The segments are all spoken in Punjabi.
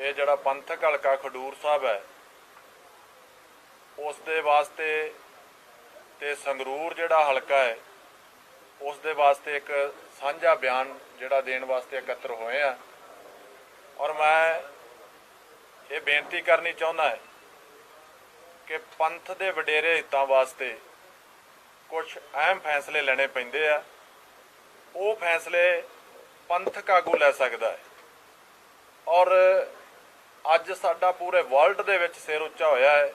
ਇਹ ਜਿਹੜਾ ਪੰਥਕ ਹਲਕਾ ਖਡੂਰ ਸਾਹਿਬ ਹੈ ਉਸ ਦੇ ਵਾਸਤੇ ਤੇ ਸੰਗਰੂਰ ਜਿਹੜਾ ਹਲਕਾ ਹੈ ਉਸ ਦੇ ਵਾਸਤੇ ਇੱਕ ਸਾਂਝਾ ਬਿਆਨ ਜਿਹੜਾ ਦੇਣ ਵਾਸਤੇ ਇਕੱਤਰ ਹੋਏ ਆ। ਔਰ ਮੈਂ ਇਹ ਬੇਨਤੀ ਕਰਨੀ ਚਾਹੁੰਦਾ ਹੈ ਕਿ ਪੰਥ ਦੇ ਵਡੇਰੇ ਹਿੱਤਾਂ ਵਾਸਤੇ ਕੁਝ ਅਹਿਮ ਫੈਸਲੇ ਲੈਣੇ ਪੈਂਦੇ ਆ। ਉਹ ਫੈਸਲੇ ਪੰਥਕ ਆਗੂ ਲੈ ਸਕਦਾ ਹੈ। ਔਰ ਅੱਜ ਸਾਡਾ ਪੂਰੇ ਵਰਲਡ ਦੇ ਵਿੱਚ ਸਿਰ ਉੱਚਾ ਹੋਇਆ ਹੈ।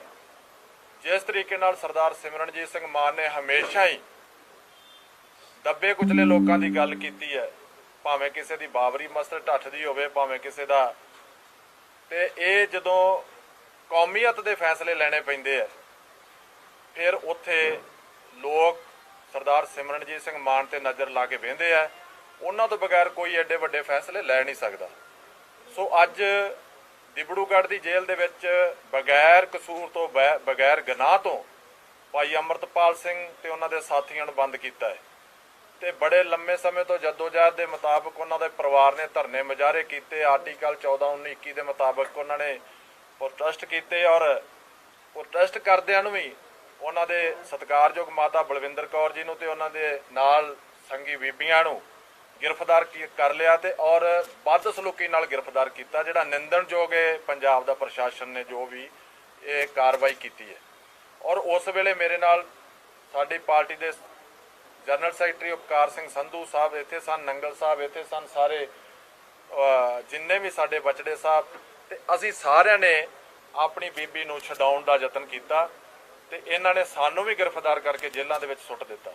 ਜਿਸ ਤਰੀਕੇ ਨਾਲ ਸਰਦਾਰ ਸਿਮਰਨਜੀਤ ਸਿੰਘ ਮਾਨ ਨੇ ਹਮੇਸ਼ਾ ਹੀ ਦੱਬੇ ਕੁਚਲੇ ਲੋਕਾਂ ਦੀ ਗੱਲ ਕੀਤੀ ਹੈ। ਭਾਵੇਂ ਕਿਸੇ ਦੀ ਬਾਬਰੀ ਮਸਜਿਦ ਢੱਠਦੀ ਹੋਵੇ, ਭਾਵੇਂ ਕਿਸੇ ਦਾ। ਤੇ ਇਹ ਜਦੋਂ ਕੌਮੀਅਤ ਦੇ ਫੈਸਲੇ ਲੈਣੇ ਪੈਂਦੇ ਆ, ਫਿਰ ਉੱਥੇ ਲੋਕ ਸਰਦਾਰ ਸਿਮਰਨਜੀਤ ਸਿੰਘ ਮਾਨ ਤੇ ਨਜ਼ਰ ਲਾ ਕੇ ਵੇਂਦੇ ਆ। ਉਹਨਾਂ ਤੋਂ ਬਗੈਰ ਕੋਈ ਐਡੇ ਵੱਡੇ ਫੈਸਲੇ ਲੈ ਨਹੀਂ ਸਕਦਾ। ਸੋ ਅੱਜ ਡਿਬੜੂਗੜ੍ਹ ਦੀ ਜੇਲ੍ਹ ਦੇ ਵਿੱਚ ਬਗੈਰ ਕਸੂਰ ਤੋਂ ਬੈ- ਬਗੈਰ ਗੁਨਾਹ ਤੋਂ ਭਾਈ ਅਮਰਤਪਾਲ ਸਿੰਘ ਤੇ ਉਹਨਾਂ ਦੇ ਸਾਥੀਆਂ ਨੂੰ ਬੰਦ ਕੀਤਾ ਹੈ। ਤੇ ਬੜੇ ਲੰਮੇ ਸਮੇਂ ਤੋਂ ਜਦੋਜਹਿਦ ਦੇ ਮੁਤਾਬਕ ਉਹਨਾਂ ਦੇ ਪਰਿਵਾਰ ਨੇ ਧਰਨੇ ਮੁਜ਼ਾਹਰੇ ਕੀਤੇ। ਆਰਟੀਕਲ 14 19 21 ਦੇ ਮੁਤਾਬਕ ਉਹਨਾਂ ਨੇ ਪ੍ਰੋਟੈਸਟ ਕੀਤੇ ਔਰ ਪ੍ਰੋਟੈਸਟ ਕਰਦਿਆਂ ਨੂੰ ਵੀ ਉਹਨਾਂ ਦੇ ਸਤਿਕਾਰਯੋਗ ਮਾਤਾ ਬਲਵਿੰਦਰ ਕੌਰ ਜੀ ਨੂੰ ਤੇ ਉਹਨਾਂ ਦੇ ਨਾਲ ਸੰਗੀ ਬੀਬੀਆਂ ਨੂੰ ਗ੍ਰਿਫਤਾਰ ਕੀ- ਕਰ ਲਿਆ ਤੇ ਔਰ ਵੱਧ ਸਲੂਕੀ ਨਾਲ ਗ੍ਰਿਫਤਾਰ ਕੀਤਾ, ਜਿਹੜਾ ਨਿੰਦਣਯੋਗ ਹੈ ਪੰਜਾਬ ਦਾ ਪ੍ਰਸ਼ਾਸਨ ਨੇ ਜੋ ਵੀ ਇਹ ਕਾਰਵਾਈ ਕੀਤੀ ਹੈ। ਔਰ ਉਸ ਵੇਲੇ ਮੇਰੇ ਨਾਲ ਸਾਡੀ ਪਾਰਟੀ ਦੇ ਜਨਰਲ ਸੈਕਟਰੀ ਉਪਕਾਰ ਸਿੰਘ ਸੰਧੂ ਸਾਹਿਬ ਇੱਥੇ ਸਨ, ਨੰਗਲ ਸਾਹਿਬ ਇੱਥੇ ਸਨ, ਸਾਰੇ ਜਿੰਨੇ ਵੀ ਸਾਡੇ ਬਚੜੇ ਸਾਹਿਬ ਤੇ ਅਸੀਂ ਸਾਰਿਆਂ ਨੇ ਆਪਣੀ ਬੀਬੀ ਨੂੰ ਛਡਾਉਣ ਦਾ ਯਤਨ ਕੀਤਾ ਤੇ ਇਹਨਾਂ ਨੇ ਸਾਨੂੰ ਵੀ ਗ੍ਰਿਫਤਾਰ ਕਰਕੇ ਜੇਲ੍ਹਾਂ ਦੇ ਵਿੱਚ ਸੁੱਟ ਦਿੱਤਾ।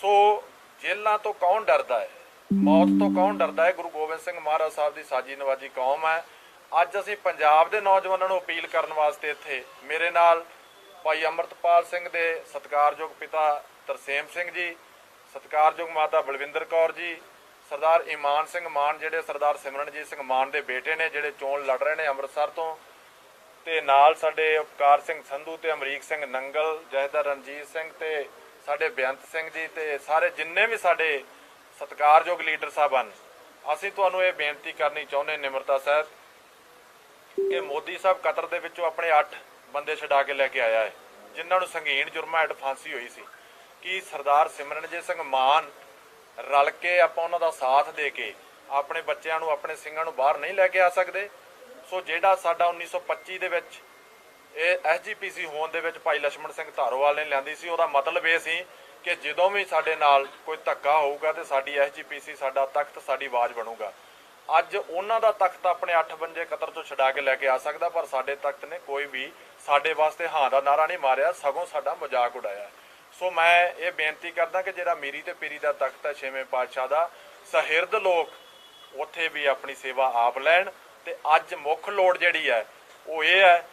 ਸੋ ਜੇਲ੍ਹਾਂ ਤੋਂ ਕੌਣ ਡਰਦਾ ਹੈ? ਮੌਤ ਤੋਂ ਕੌਣ ਡਰਦਾ ਹੈ? ਗੁਰੂ ਗੋਬਿੰਦ ਸਿੰਘ ਮਹਾਰਾਜ ਸਾਹਿਬ ਦੀ ਸਾਜੀ ਨਵਾਜੀ ਕੌਮ ਹੈ। ਅੱਜ ਅਸੀਂ ਪੰਜਾਬ ਦੇ ਨੌਜਵਾਨਾਂ ਨੂੰ ਅਪੀਲ ਕਰਨ ਵਾਸਤੇ ਇੱਥੇ ਮੇਰੇ ਨਾਲ ਭਾਈ ਅਮਰਤਪਾਲ ਸਿੰਘ ਦੇ ਸਤਿਕਾਰਯੋਗ ਪਿਤਾ ਤਰਸੇਮ ਸਿੰਘ ਜੀ, ਸਤਿਕਾਰਯੋਗ ਮਾਤਾ ਬਲਵਿੰਦਰ ਕੌਰ ਜੀ, ਸਰਦਾਰ ਇਮਾਨ ਸਿੰਘ ਮਾਨ ਜਿਹੜੇ ਸਰਦਾਰ ਸਿਮਰਨਜੀਤ ਸਿੰਘ ਮਾਨ ਦੇ ਬੇਟੇ ਨੇ, ਜਿਹੜੇ ਚੋਣ ਲੜ ਰਹੇ ਨੇ ਅੰਮ੍ਰਿਤਸਰ ਤੋਂ। ਤੇ ਨਾਲ ਸਾਡੇ ਉਪਕਾਰ ਸਿੰਘ ਸੰਧੂ ਤੇ ਅਮਰੀਕ ਸਿੰਘ ਨੰਗਲ ਜਹਦਰ ਰਣਜੀਤ ਸਿੰਘ ਤੇ ਸਾਡੇ ਬੇਅੰਤ ਸਿੰਘ ਜੀ ਤੇ ਸਾਰੇ ਜਿੰਨੇ ਵੀ ਸਾਡੇ ਸਤਿਕਾਰਯੋਗ ਲੀਡਰ ਸਾਹਿਬਾਨ, ਅਸੀਂ ਤੁਹਾਨੂੰ ਇਹ ਬੇਨਤੀ ਕਰਨੀ ਚਾਹੁੰਦੇ ਨਿਮਰਤਾ ਸਾਹਿਬ, ਕਿ ਮੋਦੀ ਸਾਹਿਬ ਕਤਰ ਦੇ ਵਿੱਚੋਂ ਆਪਣੇ 8 ਬੰਦੇ ਛਡਾ ਕੇ ਲੈ ਕੇ ਆਇਆ ਹੈ, ਜਿਨ੍ਹਾਂ ਨੂੰ ਸੰਗੀਨ ਜੁਰਮਾਂ ਹੇਠ ਫਾਂਸੀ ਹੋਈ ਸੀ। ਕਿ ਸਰਦਾਰ ਸਿਮਰਨਜੀਤ ਸਿੰਘ ਮਾਨ ਰਲ ਕੇ ਆਪਾਂ ਉਹਨਾਂ ਦਾ ਸਾਥ ਦੇ ਕੇ ਆਪਣੇ ਬੱਚਿਆਂ ਨੂੰ, ਆਪਣੇ ਸਿੰਘਾਂ ਨੂੰ ਬਾਹਰ ਨਹੀਂ ਲੈ ਕੇ ਆ ਸਕਦੇ? ਸੋ ਜਿਹੜਾ ਸਾਡਾ 1925 ਦੇ ਵਿੱਚ ਇਹ ਐਸਜੀਪੀਸੀ ਹੋਣ ਦੇ ਵਿੱਚ ਭਾਈ ਲక్ష్మణ ਸਿੰਘ ਧਾਰੋਵਾਲ ਨੇ ਲਿਆਂਦੀ ਸੀ, ਉਹਦਾ ਮਤਲਬ ਇਹ ਸੀ ਕਿ ਜਦੋਂ ਵੀ ਸਾਡੇ ਨਾਲ ਕੋਈ ਧੱਕਾ ਹੋਊਗਾ ਤੇ ਸਾਡੀ ਐਸਜੀਪੀਸੀ ਸਾਡਾ ਤਖਤ, ਸਾਡੀ ਆਵਾਜ਼ ਬਣੂਗਾ। ਅੱਜ ਉਹਨਾਂ ਦਾ ਤਖਤ ਆਪਣੇ 8 ਬੰਜੇ ਕਤਰ ਤੋਂ ਛਡਾ ਕੇ ਲੈ ਕੇ ਆ ਸਕਦਾ, ਪਰ ਸਾਡੇ ਤਖਤ ਨੇ ਕੋਈ ਵੀ ਸਾਡੇ ਵਾਸਤੇ ਹਾਂ ਦਾ ਨਾਰਾ ਨਹੀਂ ਮਾਰਿਆ, ਸਗੋਂ ਸਾਡਾ ਮਜ਼ਾਕ ਉਡਾਇਆ। ਸੋ ਮੈਂ ਇਹ ਬੇਨਤੀ ਕਰਦਾ ਕਿ ਜਿਹੜਾ ਮੀਰੀ ਤੇ ਪੀਰੀ ਦਾ ਤਖਤ ਹੈ, ਛੇਵੇਂ ਪਾਤਸ਼ਾਹ ਦਾ, ਸਹਿਰਦ ਲੋਕ ਉੱਥੇ ਵੀ ਆਪਣੀ ਸੇਵਾ ਆਪ ਲੈਣ ਤੇ ਅੱਜ ਮੁੱਖ ਲੋੜ ਜਿਹੜੀ ਹੈ, ਉਹ ਇਹ ਹੈ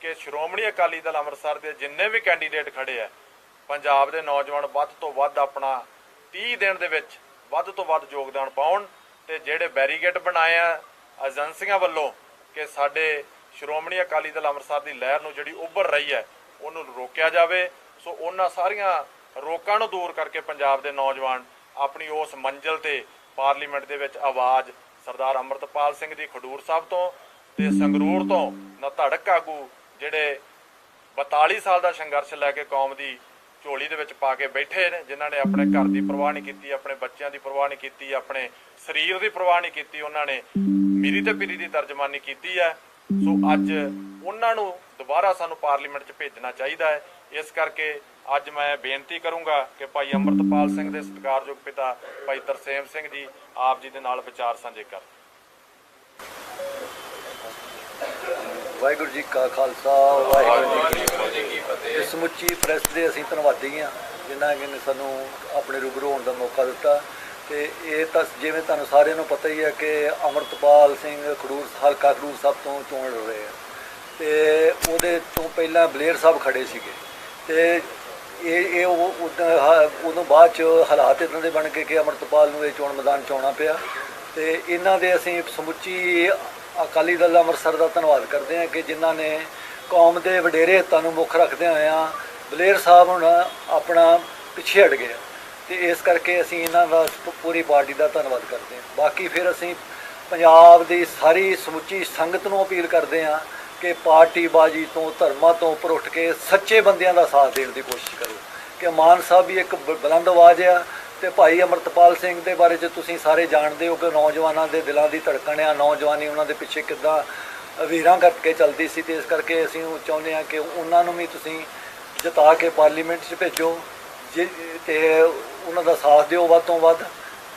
ਕਿ ਸ਼੍ਰੋਮਣੀ ਅਕਾਲੀ ਦਲ ਅੰਮ੍ਰਿਤਸਰ ਦੇ ਜਿੰਨੇ ਵੀ ਕੈਂਡੀਡੇਟ ਖੜੇ ਆ ਪੰਜਾਬ ਦੇ ਨੌਜਵਾਨ ਵੱਧ ਤੋਂ ਵੱਧ ਆਪਣਾ 30 ਦਿਨ ਦੇ ਵਿੱਚ ਵੱਧ ਤੋਂ ਵੱਧ ਯੋਗਦਾਨ ਪਾਉਣ ਤੇ ਜਿਹੜੇ ਬੈਰੀਗੇਟ ਬਣਾਏ ਆ ਏਜੰਸੀਆਂ ਵੱਲੋਂ ਕਿ ਸਾਡੇ ਸ਼੍ਰੋਮਣੀ ਅਕਾਲੀ ਦਲ ਅੰਮ੍ਰਿਤਸਰ ਦੀ ਲਹਿਰ ਨੂੰ ਜਿਹੜੀ ਉੱਭਰ ਰਹੀ ਹੈ, ਉਹਨੂੰ ਰੋਕਿਆ ਜਾਵੇ। ਸੋ ਉਹਨਾਂ ਸਾਰੀਆਂ ਰੋਕਾਂ ਨੂੰ ਦੂਰ ਕਰਕੇ ਪੰਜਾਬ ਦੇ ਨੌਜਵਾਨ ਆਪਣੀ ਉਸ ਮੰਜ਼ਲ ਤੇ ਪਾਰਲੀਮੈਂਟ ਦੇ ਵਿੱਚ ਆਵਾਜ਼ ਸਰਦਾਰ ਅਮਰਤਪਾਲ ਸਿੰਘ ਦੀ ਖਡੂਰ ਸਾਹਿਬ ਤੋਂ ਤੇ ਸੰਗਰੂਰ ਤੋਂ ਨਾ ਧੜਕ ਆਗੂ ਜਿਹੜੇ 42 ਸਾਲ ਦਾ ਸੰਘਰਸ਼ ਲੈ ਕੇ ਕੌਮ ਦੀ ਝੋਲੀ ਦੇ ਵਿੱਚ ਪਾ ਕੇ ਬੈਠੇ ਨੇ, ਜਿਨ੍ਹਾਂ ਨੇ ਆਪਣੇ ਘਰ ਦੀ ਪਰਵਾਹ ਨਹੀਂ ਕੀਤੀ, ਆਪਣੇ ਬੱਚਿਆਂ ਦੀ ਪਰਵਾਹ ਨਹੀਂ ਕੀਤੀ, ਆਪਣੇ ਸਰੀਰ ਦੀ ਪਰਵਾਹ ਨਹੀਂ ਕੀਤੀ, ਉਹਨਾਂ ਨੇ ਮੀਰੀ ਤੇ ਪੀਰੀ ਦੀ ਤਰਜਮਾਨੀ ਕੀਤੀ ਹੈ। ਸੋ ਅੱਜ ਉਹਨਾਂ ਨੂੰ ਦੁਬਾਰਾ ਸਾਨੂੰ ਪਾਰਲੀਮੈਂਟ 'ਚ ਭੇਜਣਾ ਚਾਹੀਦਾ ਹੈ। ਇਸ ਕਰਕੇ ਅੱਜ ਮੈਂ ਬੇਨਤੀ ਕਰੂੰਗਾ ਕਿ ਭਾਈ ਅਮਰਤਪਾਲ ਸਿੰਘ ਦੇ ਸਤਿਕਾਰਯੋਗ ਪਿਤਾ ਭਾਈ ਤਰਸੇਮ ਸਿੰਘ ਜੀ ਆਪ ਜੀ ਦੇ ਨਾਲ ਵਿਚਾਰ ਸਾਂਝੇ ਕਰਨ। ਵਾਹਿਗੁਰੂ ਜੀ ਕਾ ਖਾਲਸਾ, ਵਾਹਿਗੁਰੂ ਜੀ ਕੀ ਫਤਿਹ। ਇਹ ਸਮੁੱਚੀ ਪ੍ਰੈਸ ਦੇ ਅਸੀਂ ਧੰਨਵਾਦੀ ਹਾਂ, ਜਿਨ੍ਹਾਂ ਨੇ ਸਾਨੂੰ ਆਪਣੇ ਰੂਬਰੂ ਹੋਣ ਦਾ ਮੌਕਾ ਦਿੱਤਾ। ਤੇ ਇਹ ਤਾਂ ਜਿਵੇਂ ਤੁਹਾਨੂੰ ਸਾਰਿਆਂ ਨੂੰ ਪਤਾ ਹੀ ਹੈ ਕਿ ਅਮਰਤਪਾਲ ਸਿੰਘ ਖਡੂਰ, ਹਲਕਾ ਖਡੂਰ ਸਾਹਿਬ ਤੋਂ ਚੋਣ ਲੜ ਰਹੇ ਆ। ਤੇ ਉਹਦੇ ਤੋਂ ਪਹਿਲਾਂ ਬਲੇਰ ਸਾਹਿਬ ਖੜੇ ਸੀਗੇ। ਤੇ ਇਹ ਇਹ ਉਹ ਉਦੋਂ ਉਦੋਂ ਬਾਅਦ ਚ ਹਾਲਾਤ ਇਦਾਂ ਦੇ ਬਣ ਗਏ ਕਿ ਅਮਰਤਪਾਲ ਨੂੰ ਇਹ ਚੋਣ ਮੈਦਾਨ ਚ ਆਉਣਾ ਪਿਆ। ਤੇ ਇਹਨਾਂ ਦੇ ਅਸੀਂ ਸਮੁੱਚੀ ਅਕਾਲੀ ਦਲ ਅੰਮ੍ਰਿਤਸਰ ਦਾ ਧੰਨਵਾਦ ਕਰਦੇ ਹਾਂ ਕਿ ਜਿਨ੍ਹਾਂ ਨੇ ਕੌਮ ਦੇ ਵਡੇਰੇ ਹਿੱਤਾਂ ਨੂੰ ਮੁੱਖ ਰੱਖਦਿਆਂ ਹੋਇਆਂ ਬਲੇਰ ਸਾਹਿਬ ਹੁਣ ਆਪਣਾ ਪਿੱਛੇ ਹਟ ਗਏ ਆ। ਤੇ ਇਸ ਕਰਕੇ ਅਸੀਂ ਇਹਨਾਂ ਦਾ ਪੂਰੀ ਪਾਰਟੀ ਦਾ ਧੰਨਵਾਦ ਕਰਦੇ ਹਾਂ। ਬਾਕੀ ਫਿਰ ਅਸੀਂ ਪੰਜਾਬ ਦੀ ਸਾਰੀ ਸਮੁੱਚੀ ਸੰਗਤ ਨੂੰ ਅਪੀਲ ਕਰਦੇ ਹਾਂ ਕਿ ਪਾਰਟੀਬਾਜ਼ੀ ਤੋਂ, ਧਰਮਾਂ ਤੋਂ ਉੱਪਰ ਉੱਠ ਕੇ ਸੱਚੇ ਬੰਦਿਆਂ ਦਾ ਸਾਥ ਦੇਣ ਦੀ ਕੋਸ਼ਿਸ਼ ਕਰੋ। ਕਿ ਮਾਨ ਸਾਹਿਬ ਵੀ ਇੱਕ ਬ- ਬੁਲੰਦ ਆਵਾਜ਼ ਆ ਤੇ ਭਾਈ ਅਮਰਤਪਾਲ ਸਿੰਘ ਦੇ ਬਾਰੇ ਚ ਤੁਸੀਂ ਸਾਰੇ ਜਾਣਦੇ ਹੋ ਕਿ ਨੌਜਵਾਨਾਂ ਦੇ ਦਿਲਾਂ ਦੀ ਧੜਕਣ ਆ, ਨੌਜਵਾਨੀ ਉਹਨਾਂ ਦੇ ਪਿੱਛੇ ਕਿੱਦਾਂ ਵੀਰਾਂ ਕਰਕੇ ਚੱਲਦੀ ਸੀ ਤੇ ਇਸ ਕਰਕੇ ਅਸੀਂ ਉਹ ਚਾਹੁੰਦੇ ਹਾਂ ਕਿ ਉਹਨਾਂ ਨੂੰ ਵੀ ਤੁਸੀਂ ਜਿਤਾ ਕੇ ਪਾਰਲੀਮੈਂਟ 'ਚ ਭੇਜੋ, ਜੇ ਤੇ ਉਹਨਾਂ ਦਾ ਸਾਥ ਦਿਓ ਵੱਧ ਤੋਂ ਵੱਧ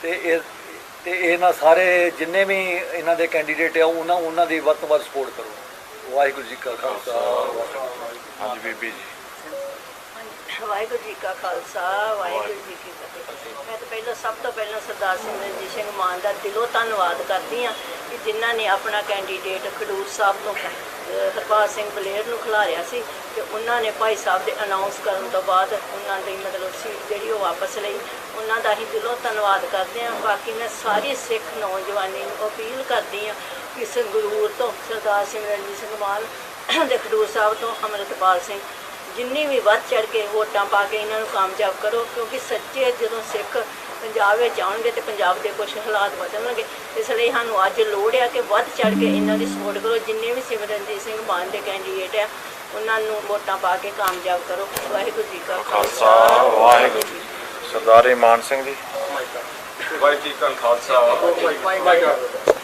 ਤੇ ਇਹ, ਤੇ ਇਹਨਾਂ ਸਾਰੇ ਜਿੰਨੇ ਵੀ ਇਹਨਾਂ ਦੇ ਕੈਂਡੀਡੇਟ ਆ, ਉਹਨਾਂ ਉਹਨਾਂ ਦੀ ਵੱਧ ਤੋਂ ਵੱਧ ਸਪੋਰਟ ਕਰੋ। ਵਾਹਿਗੁਰੂ ਜੀ ਕਾ ਖਾਲਸਾ, ਵਾਹਿਗੁਰੂ ਜੀ ਹਾਂਜੀ ਬੀਬੀ ਜੀ। ਵਾਹਿਗੁਰੂ ਜੀ ਕਾ ਖਾਲਸਾ, ਵਾਹਿਗੁਰੂ ਜੀ ਕੀ ਫਤਿਹ। ਮੈਂ ਤਾਂ ਪਹਿਲਾਂ, ਸਭ ਤੋਂ ਪਹਿਲਾਂ ਸਰਦਾਰ ਸਿਮਰਨਜੀਤ ਸਿੰਘ ਮਾਨ ਦਾ ਦਿਲੋਂ ਧੰਨਵਾਦ ਕਰਦੀ ਹਾਂ ਕਿ ਜਿਨ੍ਹਾਂ ਨੇ ਆਪਣਾ ਕੈਂਡੀਡੇਟ ਖਡੂਰ ਸਾਹਿਬ ਤੋਂ ਹਰਪਾਲ ਸਿੰਘ ਬਲੇਰ ਨੂੰ ਖਿਲਾਰਿਆ ਸੀ ਤੇ ਉਹਨਾਂ ਨੇ ਭਾਈ ਸਾਹਿਬ ਦੇ ਅਨਾਉਂਸ ਕਰਨ ਤੋਂ ਬਾਅਦ ਉਹਨਾਂ ਦੀ ਮਤਲਬ ਸੀਟ ਜਿਹੜੀ ਉਹ ਵਾਪਸ ਲਈ। ਉਹਨਾਂ ਦਾ ਹੀ ਦਿਲੋਂ ਧੰਨਵਾਦ ਕਰਦੇ ਹਾਂ। ਬਾਕੀ ਮੈਂ ਸਾਰੀ ਸਿੱਖ ਨੌਜਵਾਨੀ ਨੂੰ ਅਪੀਲ ਕਰਦੀ ਹਾਂ ਕਿ ਸੰਗਰੂਰ ਤੋਂ ਸਰਦਾਰ ਸਿਮਰਨਜੀਤ ਸਿੰਘ ਮਾਨ ਦੇ ਖਡੂਰ ਸਾਹਿਬ ਤੋਂ ਅੰਮ੍ਰਿਤਪਾਲ ਸਿੰਘ ਜਿੰਨੀ ਵੀ ਵੱਧ ਚੜ ਕੇ ਵੋਟਾਂ ਪਾ ਕੇ ਇਹਨਾਂ ਨੂੰ ਕਾਮਯਾਬ ਕਰੋ ਕਿਉਂਕਿ ਸੱਚੇ ਜਦੋਂ ਸਿੱਖ ਪੰਜਾਬ ਵਿੱਚ ਆਉਣਗੇ ਤੇ ਪੰਜਾਬ ਦੇ ਕੁਝ ਹਾਲਾਤ ਬਦਲਣਗੇ। ਇਸ ਲਈ ਸਾਨੂੰ ਅੱਜ ਲੋੜ ਆ ਕਿ ਵੱਧ ਚੜ ਕੇ ਇਹਨਾਂ ਦੀ ਸਪੋਰਟ ਕਰੋ। ਜਿੰਨੇ ਵੀ ਸਿਮਰਨਜੀਤ ਸਿੰਘ ਮਾਨ ਦੇ ਕੈਂਡੀਡੇਟ ਆ ਉਹਨਾਂ ਨੂੰ ਵੋਟਾਂ ਪਾ ਕੇ ਕਾਮਯਾਬ ਕਰੋ। ਵਾਹਿਗੁਰੂ ਜੀ ਕਾ ਖਾਲਸਾ। ਵਾਹਿਗੁਰੂ ਜੀ ਸਰਦਾਰ ਇਮਾਨ ਸਿੰਘ ਜੀ। ਵਾਹਿਗੁਰੂ ਜੀ ਕਾ ਖਾਲਸਾ। ਵਾਹਿਗੁਰੂ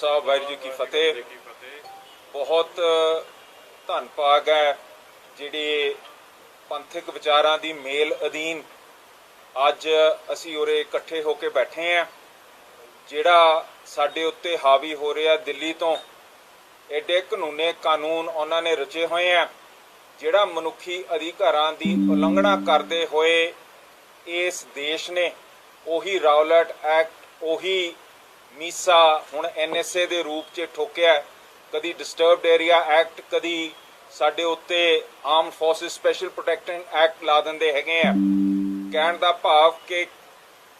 ਖਾਲਸਾ ਵਾਹਿਗੁਰੂ ਜੀ ਕੀ ਫਤਿਹ। ਬਹੁਤ ਧੰਨ ਭਾਗ ਹੈ ਜਿਹੜੇ ਪੰਥਕ ਵਿਚਾਰਾਂ ਦੀ ਮੇਲ ਅਧੀਨ ਅੱਜ ਅਸੀਂ ਉਰੇ ਇਕੱਠੇ ਹੋ ਕੇ ਬੈਠੇ ਆਂ ਜਿਹੜਾ ਸਾਡੇ ਉੱਤੇ ਹਾਵੀ ਹੋ ਰਿਹਾ ਦਿੱਲੀ ਤੋਂ। ਐਡੇ ਕਾਨੂੰਨੇ ਕਾਨੂੰਨ ਉਹਨਾਂ ਨੇ ਰਚੇ ਹੋਏ ਆ, ਜਿਹੜਾ ਮਨੁੱਖੀ ਅਧਿਕਾਰਾਂ ਦੀ ਉਲੰਘਣਾ ਕਰਦੇ ਹੋਏ ਇਸ ਦੇਸ਼ ਨੇ ਉਹੀ ਰੌਲਟ ਐਕਟ, ਉਹੀ ਮੀਸਾ ਹੁਣ ਐਨਐਸਏ ਦੇ ਰੂਪ 'ਚ ਠੋਕਿਆ ਕਦੀ ਡਿਸਟਰਬਡ ਏਰੀਆ ਐਕਟ ਕਦੀ ਸਾਡੇ ਉੱਤੇ arm forces special protection act ਲਾ ਦਿੰਦੇ ਹੈਗੇ ਆ। ਕਹਿਣ ਦਾ ਭਾਵ ਕਿ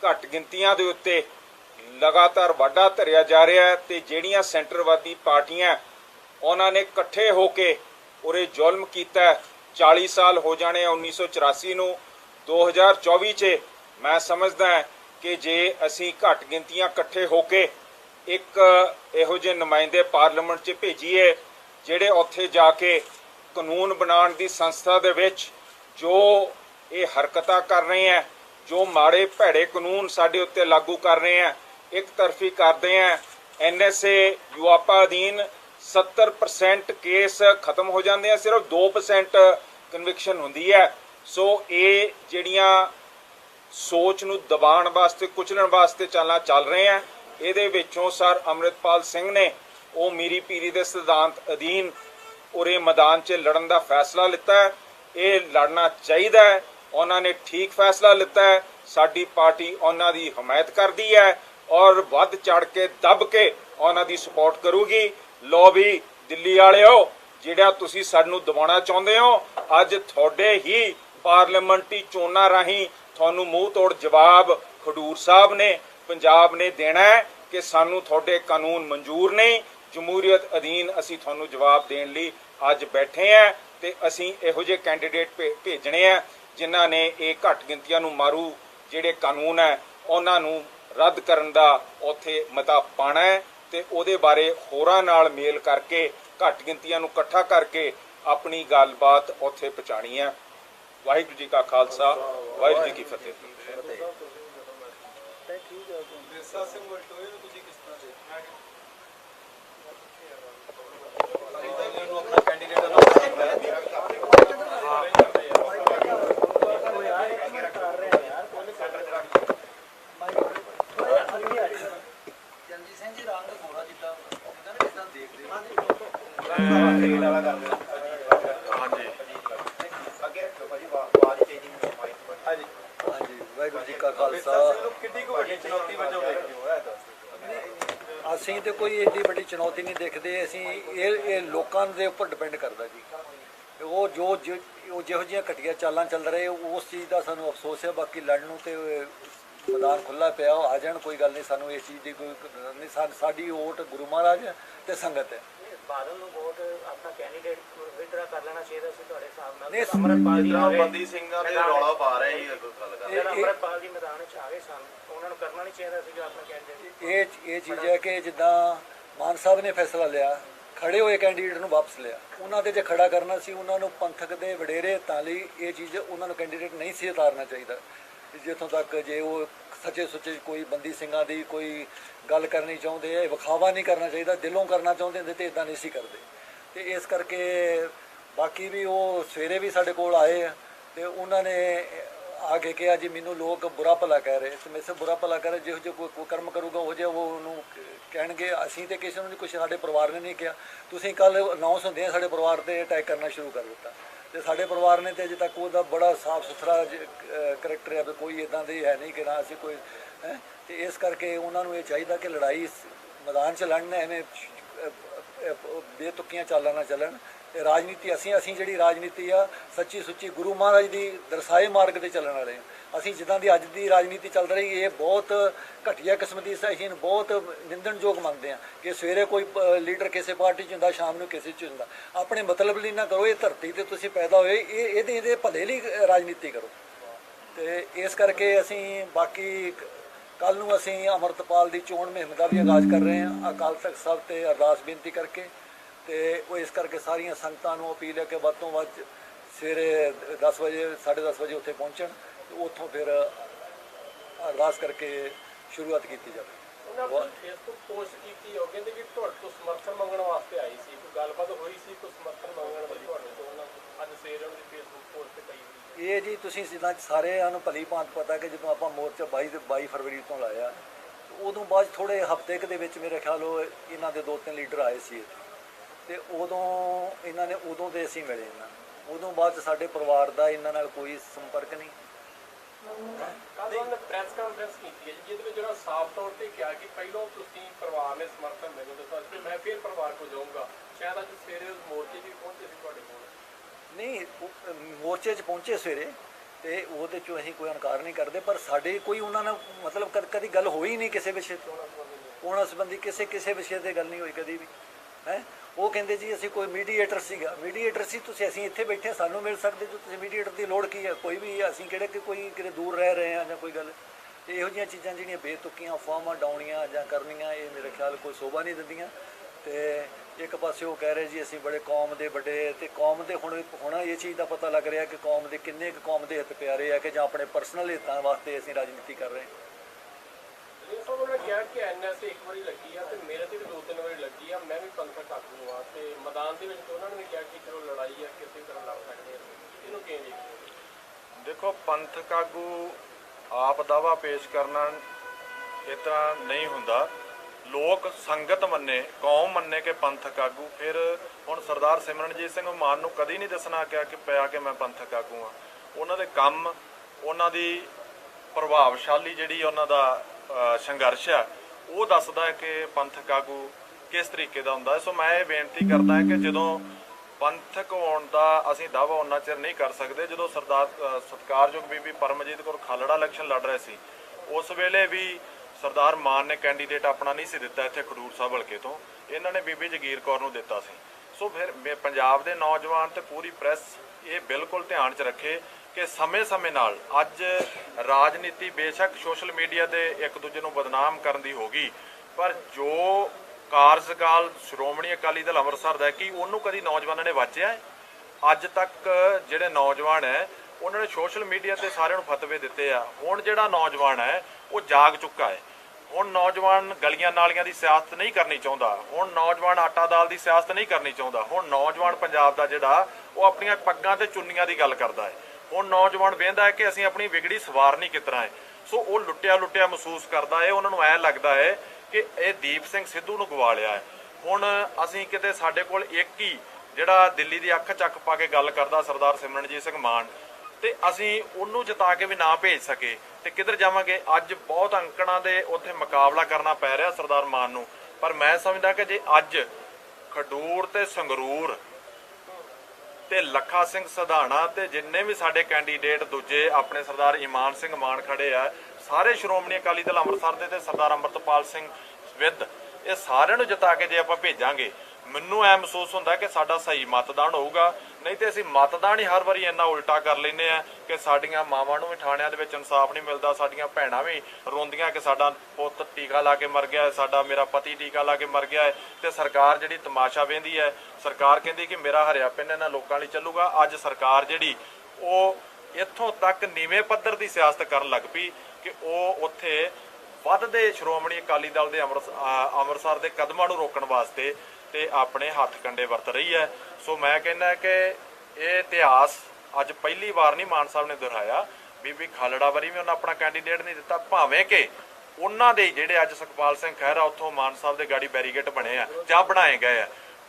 ਘੱਟ ਗਿਣਤੀਆਂ ਦੇ ਉੱਤੇ ਲਗਾਤਾਰ ਵਾਢਾ ਧਰਿਆ ਜਾ ਰਿਹਾ ਹੈ ਤੇ ਜਿਹੜੀਆਂ ਸੈਂਟਰਵਾਦੀ ਪਾਰਟੀਆਂ ਉਹਨਾਂ ਨੇ ਇਕੱਠੇ ਹੋ ਕੇ ਉਰੇ ਜ਼ੁਲਮ ਕੀਤਾ ਹੈ। 40 ਸਾਲ ਹੋ ਜਾਣੇ ਆ 1984 ਨੂੰ। 2024 ਚ ਮੈਂ ਸਮਝਦਾ ਕਿ ਜੇ ਅਸੀਂ ਘੱਟ ਗਿਣਤੀਆਂ ਇਕੱਠੇ ਹੋ ਕੇ ਇੱਕ ਇਹੋ ਜਿਹੇ ਨੁਮਾਇੰਦੇ ਪਾਰਲੀਮੈਂਟ 'ਚ ਭੇਜੀਏ, ਜਿਹੜੇ ਉੱਥੇ ਜਾ ਕੇ ਕਾਨੂੰਨ ਬਣਾਉਣ ਦੀ ਸੰਸਥਾ ਦੇ ਵਿੱਚ ਜੋ ਇਹ ਹਰਕਤਾਂ ਕਰ ਰਹੇ ਆ ਜੋ ਮਾੜੇ ਭੈੜੇ ਕਾਨੂੰਨ ਸਾਡੇ ਉੱਤੇ ਲਾਗੂ ਕਰ ਰਹੇ ਆ ਇੱਕ ਤਰਫੀ ਕਰਦੇ ਆ ਐਨਐਸਏ ਯੂਆਪਾ ਅਧੀਨ 70% ਕੇਸ ਖਤਮ ਹੋ ਜਾਂਦੇ ਆ ਸਿਰਫ 2% ਕਨਵਿਕਸ਼ਨ ਹੁੰਦੀ ਹੈ। ਸੋ ਇਹ ਜਿਹੜੀਆਂ ਸੋਚ ਨੂੰ ਦਬਾਉਣ ਵਾਸਤੇ, ਕੁਚਲਣ ਵਾਸਤੇ ਚੱਲਣਾ ਚੱਲ ਰਹੇ ਆ। ਇਹਦੇ ਵਿੱਚੋਂ ਸਰ ਅੰਮ੍ਰਿਤਪਾਲ ਸਿੰਘ ਨੇ ਉਹ ਮੀਰੀ ਪੀਰੀ ਦੇ ਸਿਧਾਂਤ ਅਧੀਨ ਉਰੇ ਮੈਦਾਨ 'ਚ ਲੜਨ ਦਾ ਫੈਸਲਾ ਲਿੱਤਾ ਇਹ ਲੜਨਾ ਚਾਹੀਦਾ ਹੈ। ਉਹਨਾਂ ਨੇ ਠੀਕ ਫੈਸਲਾ ਲਿੱਤਾ ਹੈ। ਸਾਡੀ ਪਾਰਟੀ ਉਹਨਾਂ ਦੀ ਹਮਾਇਤ ਕਰਦੀ ਹੈ ਔਰ ਵੱਧ ਚੜ ਕੇ ਦੱਬ ਕੇ ਉਹਨਾਂ ਦੀ ਸਪੋਰਟ ਕਰੂਗੀ। ਲੋ ਵੀ, ਦਿੱਲੀ ਵਾਲਿਓ, ਜਿਹੜਾ ਤੁਸੀਂ ਸਾਨੂੰ ਦਬਾਉਣਾ ਚਾਹੁੰਦੇ ਹੋ, ਅੱਜ ਤੁਹਾਡੇ ਹੀ ਪਾਰਲੀਮੈਂਟਰੀ ਚੋਣਾਂ ਰਾਹੀਂ ਤੁਹਾਨੂੰ ਮੂੰਹ ਤੋੜ ਜਵਾਬ ਖਡੂਰ ਸਾਹਿਬ ਨੇ, ਪੰਜਾਬ ਨੇ ਦੇਣਾ ਹੈ ਕਿ ਸਾਨੂੰ ਤੁਹਾਡੇ ਕਾਨੂੰਨ ਮਨਜ਼ੂਰ ਨਹੀਂ। ਜਮਹੂਰੀਅਤ ਅਧੀਨ ਅਸੀਂ ਤੁਹਾਨੂੰ ਜਵਾਬ ਦੇਣ ਲਈ ਅੱਜ ਬੈਠੇ ਆ ਤੇ ਅਸੀਂ ਇਹੋ ਜਿਹੇ ਕੈਂਡੀਡੇਟ ਭੇ- ਭੇਜਣੇ ਆ ਜਿਨ੍ਹਾਂ ਨੇ ਇਹ ਘੱਟ ਗਿਣਤੀਆਂ ਨੂੰ ਮਾਰੂ, ਜਿਹੜੇ ਕਾਨੂੰਨ ਹੈ, ਉਹਨਾਂ ਨੂੰ ਰੱਦ ਕਰਨ ਦਾ ਉੱਥੇ ਮਤਾ ਪਾਣਾ ਹੈ ਤੇ ਉਹਦੇ ਬਾਰੇ ਹੋਰਾਂ ਨਾਲ ਮੇਲ ਕਰਕੇ ਘੱਟ ਗਿਣਤੀਆਂ ਨੂੰ ਇਕੱਠਾ ਕਰਕੇ ਆਪਣੀ ਗੱਲਬਾਤ ਉੱਥੇ ਪਹੁੰਚਾਣੀ ਹੈ। ਵਾਹਿਗੁਰੂ ਜੀ ਕਾ ਖਾਲਸਾ ਵਾਹਿਗੁਰੂ ਜੀ ਕੀ ਫਤਿਹ। ਚੰਜੀ ਸਿੰਘ ਜੀ ਰੰਗ ਗੋਰਾ ਜਿੱਦਾਂ ਕਹਿੰਦਾ ਨਾ ਕਿਦਾਂ ਦੇਖਦੇ ਹੋ ਹਾਂਜੀ ਹਾਂਜੀ ਵਾਹਿਗੁਰੂ ਜੀ ਕਾ ਖਾਲਸਾ ਕਿੰਨੀ ਕੁ ਵੱਡੀ ਚੁਣੌਤੀ ਵਜੋਂ ਦੇਖਦੇ ਹੋ ਇਹ ਦੱਸ ਅਸੀਂ ਤੇ ਕੋਈ ਏਡੀ ਵੱਡੀ ਚੁਣੌਤੀ ਨਹੀਂ ਦੇਖਦੇ ਅਸੀਂ ਇਹ ਇਹ ਲੋਕਾਂ ਦੇ ਉੱਪਰ ਡਿਪੈਂਡ ਕਰਦਾ ਜੀ ਉਹ ਜੋ ਜਿ- ਉਹ ਜਿਹੋ ਜਿਹੀਆਂ ਘਟੀਆਂ ਚਾਲਾਂ ਚੱਲ ਰਹੇ ਉਸ ਚੀਜ਼ ਦਾ ਸਾਨੂੰ ਅਫਸੋਸ ਹੈ ਬਾਕੀ ਲੜਨ ਨੂੰ ਤੇ ਮੈਦਾਨ ਖੁੱਲਾ ਪਿਆ ਆ ਜਾਣ ਕੋਈ ਗੱਲ ਨਹੀਂ ਸਾਨੂੰ ਇਸ ਚੀਜ਼ ਦੀ ਕੋਈ ਨਹੀਂ ਸਾਡੀ ਵੋਟ ਗੁਰੂ ਮਹਾਰਾਜ ਤੇ ਸੰਗਤ ਹੈ। ਬਾਦਲ ਨੂੰ ਵੋਟ ਆਪਣਾ ਕੈਂਡੀਡੇਟ ਵਿਦਡਰਾ ਕਰ ਲੈਣਾ ਚਾਹੀਦਾ ਸੀ ਤੁਹਾਡੇ ਹਿਸਾਬ ਨਾਲ। ਨਹੀਂ, ਅਮਰਪਾਲ ਜੀ ਆਵੇ ਬੰਦੀ ਸਿੰਘਾਂ ਦੇ ਰੌਲਾ ਪਾ ਰਹੇ ਸੀ ਅੱਗੋਂ ਗੱਲ ਕਰ ਇਹ- ਜਦ ਇਹ- ਅਮਰਪਾਲ ਜੀ ਮੈਦਾਨ ਵਿੱਚ ਆ ਗਏ ਸਨ ਉਹਨਾਂ ਨੂੰ ਕਰਨਾ ਨਹੀਂ ਚਾਹੀਦਾ ਸੀਗਾ ਆਪਣਾ ਕੈਂਡੀਡੇਟ ਇਹ ਇਹ ਚੀਜ਼ ਹੈ ਕਿ ਜਿੱਦਾਂ ਮਾਨ ਸਾਹਿਬ ਨੇ ਫੈਸਲਾ ਲਿਆ ਖੜੇ ਹੋਏ ਕੈਂਡੀਡੇਟ ਨੂੰ ਵਾਪਸ ਲਿਆ। ਉਹਨਾਂ ਦੇ ਜੇ ਖੜਾ ਕਰਨਾ ਸੀ, ਉਹਨਾਂ ਨੂੰ ਪੰਥਕ ਦੇ ਵਡੇਰੇ, ਤਾਂ ਲਈ ਇਹ ਚੀਜ਼ ਉਹਨਾਂ ਨੂੰ ਕੈਂਡੀਡੇਟ ਨਹੀਂ ਸੀ ਉਤਾਰਨਾ ਚਾਹੀਦਾ। ਜਿੱਥੋਂ ਤੱਕ ਜੇ ਉਹ ਸੱਚੇ ਸੁੱਚੇ ਕੋਈ ਬੰਦੀ ਸਿੰਘਾਂ ਦੀ ਕੋਈ ਗੱਲ ਕਰਨੀ ਚਾਹੁੰਦੇ ਆ ਵਿਖਾਵਾ ਨਹੀਂ ਕਰਨਾ ਚਾਹੀਦਾ, ਦਿਲੋਂ ਕਰਨਾ ਚਾਹੁੰਦੇ ਹੁੰਦੇ ਤੇ ਇਦਾਂ ਨਹੀਂ ਸੀ ਕਰਦੇ। ਤੇ ਇਸ ਕਰਕੇ ਬਾਕੀ ਵੀ ਉਹ ਸਵੇਰੇ ਵੀ ਸਾਡੇ ਕੋਲ ਆਏ ਆ ਤੇ ਉਹਨਾਂ ਨੇ ਆ ਕੇ ਕਿਹਾ ਜੀ ਮੈਨੂੰ ਲੋਕ ਬੁਰਾ ਭਲਾ ਕਹਿ ਰਹੇ ਤੇ ਮੈਂ ਸੇ ਬੁਰਾ ਭਲਾ ਕਰ ਜਿਹੋ ਜਿਹਾ ਕੋਈ ਕਰਮ ਕਰੂਗਾ ਉਹ ਜਿਹਾ ਉਹ ਉਹਨੂੰ ਕਹਿਣਗੇ। ਅਸੀਂ ਤੇ ਕਿਸੇ ਨੂੰ ਨਹੀਂ ਕੁਛ ਸਾਡੇ ਪਰਿਵਾਰ ਨੇ ਨਹੀਂ ਕਿਹਾ। ਤੁਸੀਂ ਕੱਲ ਅਨਾਉਂਸ ਹੁੰਦੇ ਆ ਸਾਡੇ ਪਰਿਵਾਰ ਤੇ ਅਟੈਕ ਕਰਨਾ ਸ਼ੁਰੂ ਕਰ ਦਿੱਤਾ। ਤੇ ਸਾਡੇ ਪਰਿਵਾਰ ਨੇ ਤੇ ਅਜੇ ਤੱਕ ਉਹਦਾ ਬੜਾ ਸਾਫ਼ ਸੁਥਰਾ ਕਰੈਕਟਰ ਹੈ ਕੋਈ ਇਦਾਂ ਦੇ ਹੈ ਨਹੀਂ ਕਿ ਨਾ ਅਸੀਂ ਕੋਈ ਹੈ। ਤੇ ਇਸ ਕਰਕੇ ਉਹਨਾਂ ਨੂੰ ਇਹ ਚਾਹੀਦਾ ਕਿ ਲੜਾਈ ਮੈਦਾਨ 'ਚ ਲੜਨ ਐਵੇਂ ਅਹ, ਬੇਤੁਕੀਆਂ ਚਾਲਾਂ ਨਾ ਚੱਲਣ। ਤੇ ਰਾਜਨੀਤੀ ਅਸੀਂ ਅਸੀਂ ਜਿਹੜੀ ਰਾਜਨੀਤੀ ਆ, ਸੱਚੀ ਸੁੱਚੀ ਗੁਰੂ ਮਹਾਰਾਜ ਦੀ ਦਰਸਾਏ ਮਾਰਗ ਤੇ ਚੱਲਣ ਵਾਲੇ ਹਾਂ। ਅਸੀਂ ਜਿੱਦਾਂ ਦੀ ਅੱਜ ਦੀ ਰਾਜਨੀਤੀ ਚੱਲ ਰਹੀ, ਇਹ ਬਹੁਤ ਘਟੀਆ ਕਿਸਮ ਦੀ ਸਹੀ ਬਹੁਤ ਨਿੰਦਣਯੋਗ ਮੰਨਦੇ ਆ ਕਿ ਸਵੇਰੇ ਕੋਈ ਲੀਡਰ ਕਿਸੇ ਪਾਰਟੀ 'ਚ ਹੁੰਦਾ, ਸ਼ਾਮ ਨੂੰ ਕਿਸੇ 'ਚ ਹੁੰਦਾ। ਆਪਣੇ ਮਤਲਬ ਲਈ ਨਾ ਕਰੋ, ਇਹ ਧਰਤੀ ਤੇ ਤੁਸੀਂ ਪੈਦਾ ਹੋਏ, ਇਹ, ਇਹਦੇ ਇਹਦੇ ਭਲੇ ਲਈ ਰਾਜਨੀਤੀ ਕਰੋ। ਤੇ ਇਸ ਕਰਕੇ ਅਸੀਂ ਬਾਕੀ ਕੱਲ ਨੂੰ ਅਸੀਂ ਅਮਰਤਪਾਲ ਦੀ ਚੋਣ ਮੁਹਿੰਮ ਦਾ ਵੀ ਆਗਾਜ਼ ਕਰ ਰਹੇ ਹਾਂ। ਅਕਾਲ ਤਖਤ ਸਾਹਿਬ ਤੇ ਅਰਦਾਸ ਬੇਨਤੀ ਕਰਕੇ ਤੇ ਉਹ ਇਸ ਕਰਕੇ ਸਾਰੀਆਂ ਸੰਗਤਾਂ ਨੂੰ ਅਪੀਲ ਹੈ ਕਿ ਵੱਧ ਤੋਂ ਵੱਧ ਸਵੇਰੇ 10 ਵਜੇ 10:30 ਵਜੇ ਉੱਥੇ ਪਹੁੰਚਣ ਤੇ ਉੱਥੋਂ ਫਿਰ ਅਰਦਾਸ ਕਰਕੇ ਸ਼ੁਰੂਆਤ ਕੀਤੀ ਜਾਵੇ। ਉਹਨਾਂ ਨੇ ਫੇਸਬੁੱਕ ਪੋਸਟ ਕੀਤੀ ਉਹ ਕਹਿੰਦੇ ਕਿ ਤੁਹਾਡੇ ਤੋਂ ਸਮਰਥਨ ਮੰਗਣ ਵਾਸਤੇ ਆਈ ਸੀ ਕੋਈ ਗੱਲਬਾਤ ਹੋਈ ਸੀ ਕੋਈ ਸਮਰਥਨ ਮੰਗਣ ਵਾਲੀ ਤੁਹਾਡੇ ਤੋਂ? ਉਹਨਾਂ ਨੂੰ? ਅੱਜ ਸਵੇਰੇ ਉਹਨਾਂ ਦੀ ਫੇਸਬੁੱਕ ਪੋਸਟ ਤੇ ਪਈ ਹੋਈ ਇਹ ਜੀ ਤੁਸੀਂ ਜਿੱਦਾਂ ਸਾਰਿਆਂ ਨੂੰ ਭਲੀ ਭਾਂਤ ਪਤਾ ਕਿ ਜਦੋਂ ਆਪਾਂ ਮੋਰਚਾ 22 ਤੇ 22 ਫਰਵਰੀ ਤੋਂ ਲਾਇਆ ਉਦੋਂ ਬਾਅਦ ਥੋੜੇ ਹਫ਼ਤੇ ਕੁ ਦੇ ਵਿੱਚ ਮੇਰੇ ਖਿਆਲ ਉਹ ਇਹਨਾਂ ਦੇ ਦੋ ਤਿੰਨ ਲੀਡਰ ਆਏ ਸੀ ਇੱਥੇ। ਤੇ ਉਦੋਂ ਇਹਨਾਂ ਨੇ ਉਦੋਂ ਦੇ ਅਸੀਂ ਮਿਲੇ ਇਹਨਾਂ ਨੂੰ। ਉਦੋਂ ਬਾਅਦ 'ਚ ਸਾਡੇ ਪਰਿਵਾਰ ਦਾ ਇਹਨਾਂ ਨਾਲ ਕੋਈ ਸੰਪਰਕ ਨਹੀਂ। ਕੱਲ ਉਹਨਾਂ ਨੇ ਪ੍ਰੈਸ ਕਾਨਫਰੰਸ ਕੀਤੀ ਹੈ ਜੀ, ਜਿਹਦੇ ਵਿੱਚ ਜਿਹੜਾ ਸਾਫ਼ ਤੌਰ ਤੇ ਕਿਹਾ ਕਿ ਪਹਿਲਾਂ ਤੁਸੀਂ ਪਰਿਵਾਰ ਨੇ ਸਮਰਥਨ ਮੈਨੂੰ ਦਿੱਤਾ ਸੀ ਮੈਂ ਫਿਰ ਪਰਿਵਾਰ ਕੋਲ ਜਾਊਂਗਾ। ਸ਼ਾਇਦ ਅੱਜ ਸਵੇਰੇ ਉਸ ਮੋਰਚੇ 'ਚ ਵੀ ਪਹੁੰਚੇ ਸੀ ਤੁਹਾਡੇ ਕੋਲ। ਨਹੀਂ ਉਹ, ਅਮ, ਮੋਰਚੇ 'ਚ ਪਹੁੰਚੇ ਸਵੇਰੇ ਤੇ ਉਹਦੇ 'ਚੋਂ ਅਸੀਂ ਕੋਈ ਇਨਕਾਰ ਨਹੀਂ ਕਰਦੇ ਪਰ ਸਾਡੇ ਕੋਈ ਉਹਨਾਂ ਨਾਲ ਮਤਲਬ ਕਦ ਕਦੀ ਗੱਲ ਹੋਈ ਨਹੀਂ ਕਿਸੇ ਵਿਸ਼ੇ ਤੋਂ। ਉਹਨਾਂ ਸੰਬੰਧੀ ਕਿਸੇ ਕਿਸੇ ਵਿਸ਼ੇ ਤੇ ਗੱਲ ਨਹੀਂ ਹੋਈ ਕਦੀ ਵੀ ਹੈ? ਉਹ ਕਹਿੰਦੇ ਜੀ ਅਸੀਂ ਕੋਈ ਮੀਡੀਏਟਰ ਸੀਗਾ। ਮੀਡੀਏਟਰ ਸੀ ਤੁਸੀਂ ਅਸੀਂ ਇੱਥੇ ਬੈਠੇ ਹਾਂ, ਸਾਨੂੰ ਮਿਲ ਸਕਦੇ ਜੋ ਤੁਸੀਂ ਮੀਡੀਏਟਰ ਦੀ ਲੋੜ ਕੀ ਹੈ? ਕੋਈ ਵੀ ਅਸੀਂ ਕਿਹੜੇ ਕਿ ਕੋਈ ਕਿਤੇ ਦੂਰ ਰਹਿ ਰਹੇ ਹਾਂ ਜਾਂ ਕੋਈ ਗੱਲ। ਇਹੋ ਜਿਹੀਆਂ ਚੀਜ਼ਾਂ ਜਿਹੜੀਆਂ ਬੇਤੁਕੀਆਂ ਅਫਵਾਹਾਂ ਡਾਉਣੀਆਂ ਜਾਂ ਕਰਨੀਆਂ ਇਹ ਮੇਰੇ ਖਿਆਲ ਕੋਈ ਸ਼ੋਭਾ ਨਹੀਂ ਦਿੰਦੀਆਂ। ਤੇ ਇੱਕ ਪਾਸੇ ਉਹ ਕਹਿ ਰਹੇ ਜੀ ਅਸੀਂ ਬੜੇ ਕੌਮ ਦੇ ਵੱਡੇ ਤੇ ਕੌਮ ਦੇ ਹੁਣ ਹੁਣ ਇਹ ਚੀਜ਼ ਦਾ ਪਤਾ ਲੱਗ ਰਿਹਾ ਕਿ ਕੌਮ ਦੇ ਕਿੰਨੇ ਕੁ ਕੌਮ ਦੇ ਹਿੱਤ ਪਿਆਰੇ ਆ ਕਿ ਜਾਂ ਆਪਣੇ ਪਰਸਨਲ ਹਿੱਤਾਂ ਵਾਸਤੇ ਅਸੀਂ ਰਾਜਨੀਤੀ ਕਰ ਰਹੇ ਹਾਂ। ਕਿਹਾ ਕਿ ਐਨਐਸਏ ਇੱਕ ਵਾਰੀ ਲੱਗੀ ਆ ਤੇ ਮੇਰੇ ਤੇ ਵੀ ਦੋ ਤਿੰਨ ਵਾਰੀ ਲੱਗੀ ਆ। ਮੈਂ ਵੀ ਪੰਥਕ ਆਗੂ ਆ ਤੇ ਮੈਦਾਨ ਦੇ ਵਿੱਚ ਉਹਨਾਂ ਨੇ ਕਿਹਾ ਕਿ ਚਲੋ ਲੜਾਈ ਆ ਕਿਸੇ ਤਰ੍ਹਾਂ ਲੜ ਸਕਦੇ ਆ। ਇਹਨੂੰ ਕਿਵੇਂ ਦੇਖਦੇ ਦੇਖੋ, ਪੰਥਕ ਆਗੂ ਆਪ ਦਾਵਾ ਪੇਸ਼ ਕਰਨਾ ਇਸ ਤਰ੍ਹਾਂ ਨਹੀਂ ਹੁੰਦਾ। ਲੋਕ ਸੰਗਤ ਮੰਨੇ, ਕੌਮ ਮੰਨੇ ਕਿ ਪੰਥਕ ਆਗੂ ਫਿਰ ਹੁਣ ਸਰਦਾਰ ਸਿਮਰਨਜੀਤ ਸਿੰਘ ਮਾਨ ਨੂੰ ਕਦੀ ਨਹੀਂ ਦੱਸਣਾ ਕਿਹਾ ਕਿ ਪਿਆ ਕਿ ਮੈਂ ਪੰਥਕ ਆਗੂ ਆ। ਉਹਨਾਂ ਦੇ ਕੰਮ, ਉਹਨਾਂ ਦੀ ਪ੍ਰਭਾਵਸ਼ਾਲੀ ਜਿਹੜੀ ਉਹਨਾਂ ਦਾ ਸੰਘਰਸ਼ ਆ ਉਹ ਦੱਸਦਾ ਹੈ ਕਿ ਪੰਥਕ ਆਗੂ ਕਿਸ ਤਰੀਕੇ ਦਾ ਹੁੰਦਾ ਸੋ ਮੈਂ ਇਹ ਬੇਨਤੀ ਕਰਦਾ ਹਾਂ ਕਿ ਜਦੋਂ ਪੰਥਕ ਹੋਣ ਦਾ ਅਸੀਂ ਦਾਅਵਾ ਉਹਨਾਂ ਚਿਰ ਨਹੀਂ ਕਰ ਸਕਦੇ ਜਦੋਂ ਸਰਦਾਰ ਅ, ਸਤਿਕਾਰਯੋਗ ਬੀਬੀ ਪਰਮਜੀਤ ਕੌਰ ਖਾਲੜਾ ਇਲੈਕਸ਼ਨ ਲੜ ਰਹੇ ਸੀ ਉਸ ਵੇਲੇ ਵੀ ਸਰਦਾਰ ਮਾਨ ਨੇ ਕੈਂਡੀਡੇਟ ਆਪਣਾ ਨਹੀਂ ਸੀ ਦਿੱਤਾ ਇੱਥੇ ਖਡੂਰ ਸਾਹਿਬ ਹਲਕੇ ਤੋਂ। ਇਹਨਾਂ ਨੇ ਬੀਬੀ ਜਗੀਰ ਕੌਰ ਨੂੰ ਦਿੱਤਾ ਸੀ। ਸੋ ਫਿਰ ਮੇ- ਪੰਜਾਬ ਦੇ ਨੌਜਵਾਨ ਤੇ ਪੂਰੀ ਪ੍ਰੈਸ ਇਹ ਬਿਲਕੁਲ ਧਿਆਨ 'ਚ ਰੱਖੇ ਕਿ ਸਮੇਂ-ਸਮੇਂ ਨਾਲ ਅੱਜ ਰਾਜਨੀਤੀ ਬੇਸ਼ੱਕ ਸੋਸ਼ਲ ਮੀਡੀਆ ਦੇ ਇੱਕ ਦੂਜੇ ਨੂੰ ਬਦਨਾਮ ਕਰਨ ਦੀ ਹੋਗੀ ਪਰ ਜੋ ਕਾਰਜਕਾਲ ਸ਼੍ਰੋਮਣੀ ਅਕਾਲੀ ਦਲ ਅੰਮ੍ਰਿਤਸਰ ਦਾ ਹੈ, ਕਿ ਉਹਨੂੰ ਕਦੀ ਨੌਜਵਾਨਾਂ ਨੇ ਵਾਚਿਆ ਅੱਜ ਤੱਕ ਜਿਹੜੇ ਨੌਜਵਾਨ ਹੈ, ਉਹਨਾਂ ਨੇ ਸੋਸ਼ਲ ਮੀਡੀਆ ਤੇ ਸਾਰਿਆਂ ਨੂੰ ਫਤਵੇ ਦਿੱਤੇ ਆ। ਹੁਣ ਜਿਹੜਾ ਨੌਜਵਾਨ ਹੈ, ਉਹ ਜਾਗ ਚੁੱਕਾ ਹੈ। ਹੁਣ ਨੌਜਵਾਨ ਗਲੀਆਂ ਨਾਲੀਆਂ ਦੀ ਸਿਆਸਤ ਨਹੀਂ ਕਰਨੀ ਚਾਹੁੰਦਾ। ਹੁਣ ਨੌਜਵਾਨ ਆਟਾ ਦਾਲ ਦੀ ਸਿਆਸਤ ਨਹੀਂ ਕਰਨੀ ਚਾਹੁੰਦਾ। ਹੁਣ ਨੌਜਵਾਨ ਪੰਜਾਬ ਦਾ ਜਿਹੜਾ, ਉਹ ਆਪਣੀਆਂ ਪੱਗਾਂ ਤੇ ਚੁੰਨੀਆਂ ਦੀ ਗੱਲ ਕਰਦਾ ਹੈ। ਹੁਣ ਨੌਜਵਾਨ ਵੇਂਦਾ ਹੈ ਕਿ ਅਸੀਂ ਆਪਣੀ ਵਿਗੜੀ ਸਵਾਰਨੀ ਕਿਤਨਾ ਹੈ। ਸੋ ਉਹ ਲੁੱਟਿਆ ਲੁੱਟਿਆ ਮਹਿਸੂਸ ਕਰਦਾ ਹੈ। ਉਹਨਾਂ ਨੂੰ ਐ ਲੱਗਦਾ ਹੈ ਕਿ ਇਹ ਦੀਪ ਸਿੰਘ ਸਿੱਧੂ ਨੂੰ ਗਵਾ ਲਿਆ ਹੈ। ਹੁਣ ਅਸੀਂ ਕਿਤੇ ਸਾਡੇ ਕੋਲ ਇੱਕ ਹੀ ਜਿਹੜਾ ਦਿੱਲੀ ਦੀ ਅੱਖ ਚੱਕ ਪਾ ਕੇ ਗੱਲ ਕਰਦਾ ਸਰਦਾਰ ਸਿਮਰਨਜੀਤ ਸਿੰਘ ਮਾਨ, ਤੇ ਅਸੀਂ ਉਹਨੂੰ ਜਿਤਾ ਕੇ ਵੀ ਨਾ ਭੇਜ ਸਕੇ ਤੇ ਕਿੱਧਰ ਜਾਵਾਂਗੇ? ਅੱਜ ਬਹੁਤ ਅੰਕੜਾਂ ਦੇ ਉੱਥੇ ਮੁਕਾਬਲਾ ਕਰਨਾ ਪੈ ਰਿਹਾ ਸਰਦਾਰ ਮਾਨ ਨੂੰ। ਪਰ ਮੈਂ ਸਮਝਦਾ ਕਿ ਜੇ ਅੱਜ ਖਡੂਰ ਤੇ ਸੰਗਰੂਰ ਤੇ ਲੱਖਾ ਸਿੰਘ ਸਧਾਣਾ ਤੇ ਜਿੰਨੇ ਵੀ ਸਾਡੇ ਕੈਂਡੀਡੇਟ ਦੂਜੇ ਆਪਣੇ ਸਰਦਾਰ ਇਮਾਨ ਸਿੰਘ ਮਾਨ ਖੜੇ ਆ, ਸਾਰੇ ਸ਼੍ਰੋਮਣੀ ਅਕਾਲੀ ਦਲ ਅੰਮ੍ਰਿਤਸਰ ਦੇ ਤੇ ਸਰਦਾਰ ਅੰਮ੍ਰਿਤਪਾਲ ਸਿੰਘ ਵਿਦ, ਇਹ ਸਾਰਿਆਂ ਨੂੰ ਜਿਤਾ ਕੇ ਜੇ ਆਪਾਂ ਭੇਜਾਂਗੇ ਮੈਨੂੰ ਐ ਮਹਿਸੂਸ ਹੁੰਦਾ ਕਿ ਸਾਡਾ ਸਹੀ ਮਤਦਾਨ ਹੋਊਗਾ। ਨਹੀਂ ਤੇ ਅਸੀਂ ਮਤਦਾਨ ਹੀ ਹਰ ਵਾਰੀ ਇੰਨਾ ਉਲਟਾ ਕਰ ਲੈਨੇ ਆ ਕਿ ਸਾਡੀਆਂ ਮਾਵਾਂ ਨੂੰ ਵੀ ਥਾਣਿਆਂ ਦੇ ਵਿੱਚ ਇਨਸਾਫ ਨਹੀਂ ਮਿਲਦਾ ਸਾਡੀਆਂ ਭੈਣਾਂ ਵੀ ਰੋਂਦੀਆਂ ਕਿ ਸਾਡਾ ਪੁੱਤ ਟੀਕਾ ਲਾ ਕੇ ਮਰ ਗਿਆ ਹੈ, ਸਾਡਾ ਮੇਰਾ ਪਤੀ ਟੀਕਾ ਲਾ ਕੇ ਮਰ ਗਿਆ ਹੈ। ਤੇ ਸਰਕਾਰ ਜਿਹੜੀ ਤਮਾਸ਼ਾ ਵੇਂਦੀ ਹੈ ਸਰਕਾਰ ਕਹਿੰਦੀ ਕਿ ਮੇਰਾ ਹਰਿਆ ਪਿੰਨ ਇਹਨਾਂ ਲੋਕਾਂ ਲਈ ਚੱਲੂਗਾ। ਅੱਜ ਸਰਕਾਰ ਜਿਹੜੀ ਉਹ ਇੱਥੋਂ ਤੱਕ ਨੀਵੇਂ ਪੱਧਰ ਦੀ ਸਿਆਸਤ ਕਰਨ ਲੱਗ ਪਈ ਕਿ ਉਹ ਉੱਥੇ ਵੱਧਦੇ ਸ਼੍ਰੋਮਣੀ ਅਕਾਲੀ ਦਲ ਦੇ ਅੰਮ੍ਰਿਤ- ਅੰਮ੍ਰਿਤਸਰ ਦੇ ਕਦਮਾਂ ਨੂੰ ਰੋਕਣ ਵਾਸਤੇ ਤੇ ਆਪਣੇ ਹੱਥ ਕੰਡੇ ਵਰਤ ਰਹੀ ਹੈ। ਸੋ ਮੈਂ ਕਹਿੰਦਾ ਕਿ ਇਹ ਇਤਿਹਾਸ ਅੱਜ ਪਹਿਲੀ ਵਾਰ ਨਹੀਂ ਮਾਨ ਸਾਹਿਬ ਨੇ ਦੁਹਰਾਇਆ। ਬੀਬੀ ਖਾਲੜਾ ਵਾਰੀ ਵੀ ਉਹਨਾਂ ਆਪਣਾ ਕੈਂਡੀਡੇਟ ਨਹੀਂ ਦਿੱਤਾ, ਭਾਵੇਂ ਕਿ ਉਹਨਾਂ ਦੇ ਜਿਹੜੇ ਅੱਜ ਸੁਖਪਾਲ ਸਿੰਘ ਖਹਿਰਾ ਉੱਥੋਂ ਮਾਨ ਸਾਹਿਬ ਦੇ ਗਾੜੀ ਬੈਰੀਗੇਟ ਬਣੇ ਆ ਜਾਂ ਬਣਾਏ ਗਏ ਆ,